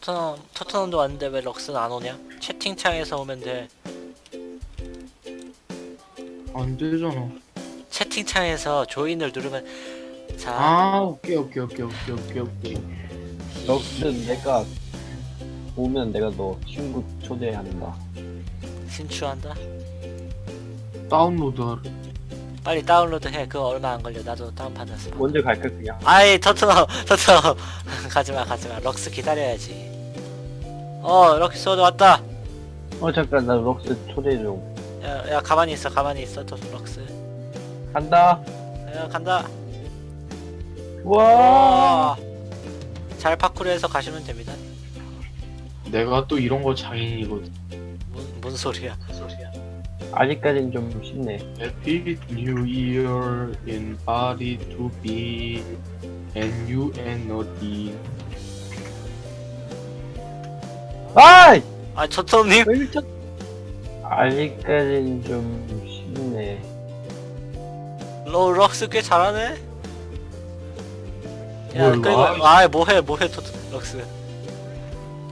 토트넘 토트넘도 왔는데 왜 럭스는 안 오냐? 채팅창에서 오면 돼. 안 되잖아. 채팅창에서 조인을 누르면 자 아 오케이 오케이 오케이 오케이 오케이 오케이. 럭스 내가 오면 내가 너 친구 초대한다. 신추한다. 다운로드 하래. 빨리 다운로드 해. 그거 얼마 안 걸려. 나도 다운 받았어. 먼저 갈까 그냥? 아이 토트넘 토트넘 가지마 가지마. 럭스 기다려야지. 어 럭스 소드 왔다. 어 잠깐 나 럭스 초대 좀. 야, 야 가만히 있어 가만히 있어 토 럭스. 간다. 야 간다. 와. 와. 잘 파쿠르해서 가시면 됩니다. 내가 또 이런 거 장인이거든. 뭔, 뭔 소리야? 아직까진 좀 쉽네. Happy New Year in body to be and you and not 아이! 아왜 미쳤? 아직까진 좀 쉽네. 로 럭스 꽤 잘하네. 야 뭘 그리고 와. 아 뭐해 뭐해 토트 럭스.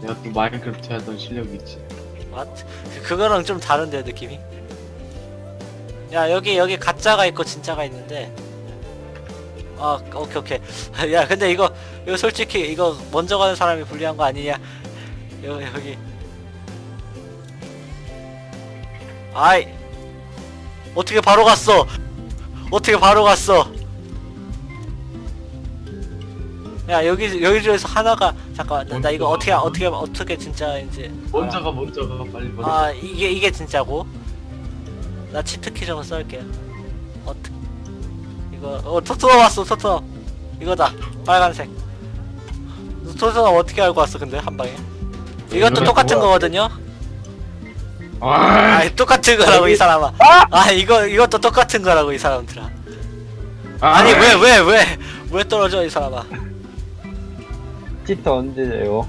내가 또 마인크래프트 하던 실력이 있지. 왓? 그거랑 좀 다른데 느낌이? 야 여기 여기 가짜가 있고 진짜가 있는데. 아 오케이 오케이. 야 근데 이거 이거 솔직히 이거 먼저 가는 사람이 불리한 거 아니냐? 여기 여기. 아이. 어떻게 바로 갔어? 어떻게 바로 갔어? 야 여기 여기 중에서 하나가 잠깐만 나, 나 이거 어떻게 어떻게 어떻게 진짜 이제 먼저 가 먼저 가 빨리 먼저. 아 이게 이게 진짜고? 나 치트키 좀 썰게요. 어떻게 이거 어 토트넘 왔어 토트넘 이거다 빨간색. 토트넘 어떻게 알고 왔어 근데 한 방에? 이것도 이거 똑같은 뭐야? 거거든요. 아, 아 똑같은 거라고 이 사람아. 아 이거 이것도 똑같은 거라고 이 사람들아. 아니 왜 왜 왜 왜 떨어져 이 사람아? 치트 언제예요?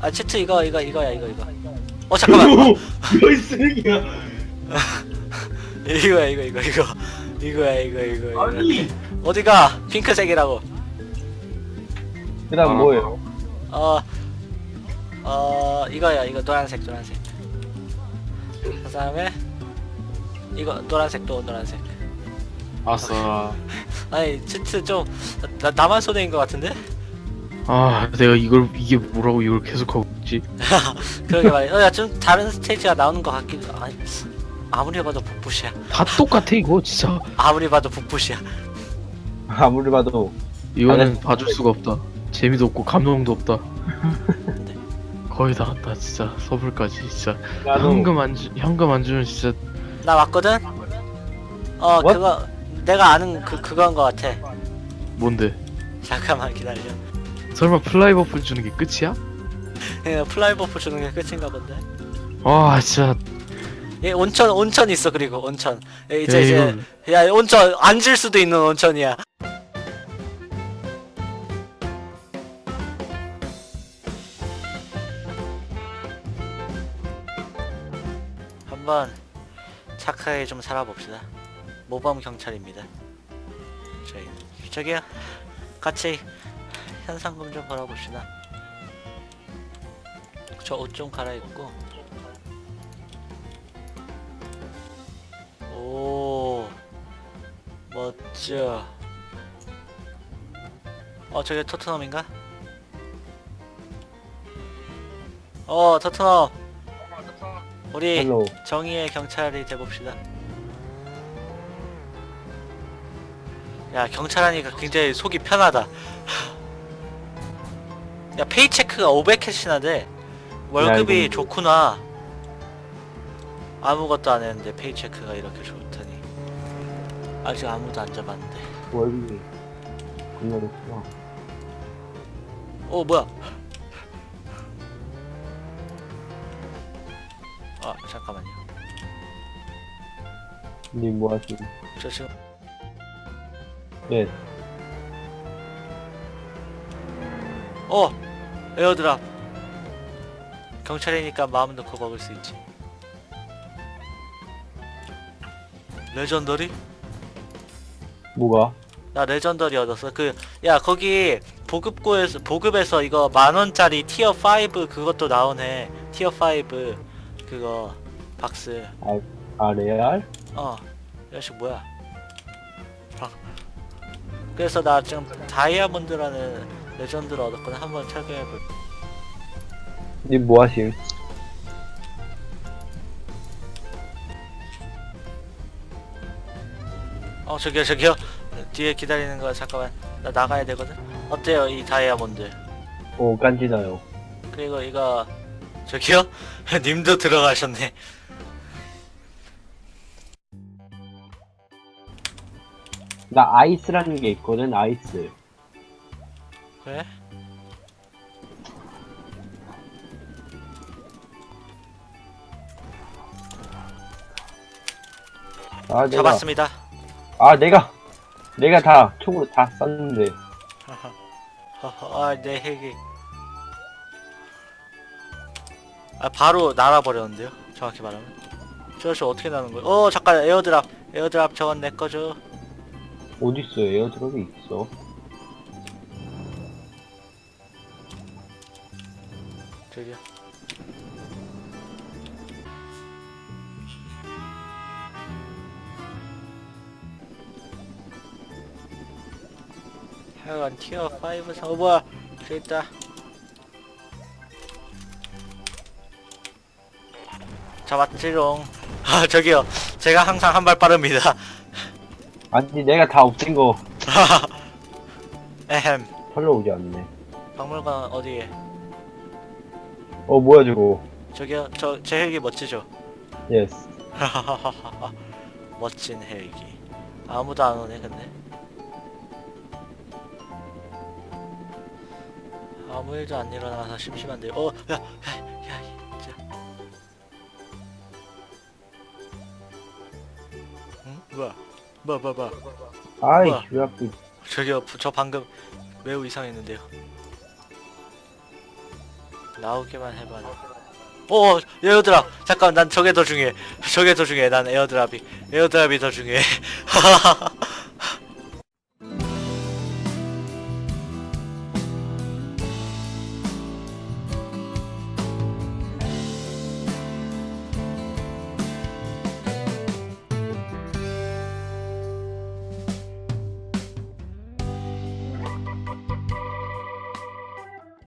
아 치트 이거 이거 이거야 이거 이거. 어 잠깐만. 이거 쓰레기야. 이거야 이거 이거 이거 이거야 이거 이거 이거. 아니. 어디가 핑크색이라고 그다음 아. 뭐예요? 어, 어, 이거야, 이거 노란색, 노란색. 그 다음에, 이거 노란색 또 노란색. 아싸. 아니, 치트 좀, 나, 나만 손해인 것 같은데? 아 내가 이걸 이게 뭐라고 이걸 계속 하고 있지? 그러게 말이야. 어, 야, 좀 다른 스테이지가 나오는 것 같기도, 아니, 아무리 봐도 북부시야. 다 똑같아 이거 진짜. 아무리 봐도 북부시야. 아무리 봐도 이거는. 봐줄 수가 없다. 재미도 없고 감동도 없다. 거의 다 왔다 진짜 서불까지 진짜. 나도 현금 안 주, 현금 안 주면 진짜 나 왔거든? 어, What? 그거, 내가 아는 그, 그건 것 같아. 뭔데? 잠깐만 기다려. 설마 플라이 버프 주는 게 끝이야? 예, 플라이버프 주는 게 끝인가 본데. 와 진짜 예, 온천, 온천 있어, 그리고, 온천. 예, 이제, 야, 이제, 야 온천 앉을 수도 있는 온천이야. 한번 착하게 좀 살아봅시다. 모범 경찰입니다. 저희 저기요 같이 현상금 좀 벌어봅시다. 저 옷 좀 갈아입고. 오 멋져. 어 저기 토트넘인가? 어 토트넘. 우리 헬로. 정의의 경찰이 돼봅시다. 야 경찰하니까 굉장히 속이 편하다. 야 페이체크가 500캐시나 돼 월급이 이거- 좋구나 아무것도 안 했는데 페이체크가 이렇게 좋다니 아직 아무도 안 잡았는데 월급이 좋구나. 어 뭐야 아 잠깐만요 님 뭐하시? 저 지금 예. 어 에어드랍 경찰이니까 마음 놓고 먹을 수 있지 레전더리 뭐가? 나 레전더리 얻었어. 그 야 거기 보급고에서 보급에서 이거 만 원짜리 티어 5 그것도 나오네. 티어 5 그거 박스. 아 레알? 어. 이것이 뭐야? 어. 그래서 나 지금 다이아몬드라는 레전드를 얻었거든. 한번 착용해볼. 님 뭐하심? 어 저기요 저기요 뒤에 기다리는 거 잠깐만 나 나가야 되거든. 어때요 이 다이아몬드? 오 깐지나요. 그리고 이거 저기요 님도 들어가셨네. 나 아이스라는 게 있거든 아이스. 그래? 아 내가 잡았습니다. 아 내가 내가 다 총으로 다 쐈는데 아내 핵이 아 바로 날아버렸는데요. 정확히 말하면. 저저 어떻게 나는 거야? 어 잠깐 에어드랍 에어드랍 저건 내 거죠. 있어 에어드롭이 있어. 저기요. 하여간 티어 5 사, 어 뭐야 저기 있다. 잡았지롱. 아 저기요. 제가 항상 한 발 빠릅니다. 아니 내가 다 없앤 거. 에헴. 털러 오지 않네. 박물관 어디에? 어 뭐야 저거? 저기요. 저 제 헬기 멋지죠? 예스. 멋진 헬기. 아무도 안 오네 근데 아무 일도 안 일어나서 심심한데. 어 야 야 야 진짜. 응? 뭐야? 뭐야 뭐야 뭐야? 아이 뭐야? 왜 저기요 저 방금 매우 이상했는데요. 나오기만 해봐 오 에어드랍. 잠깐 난 저게 더 중요해. 저게 더 중요해. 난 에어드랍이. 에어드랍이 더 중요해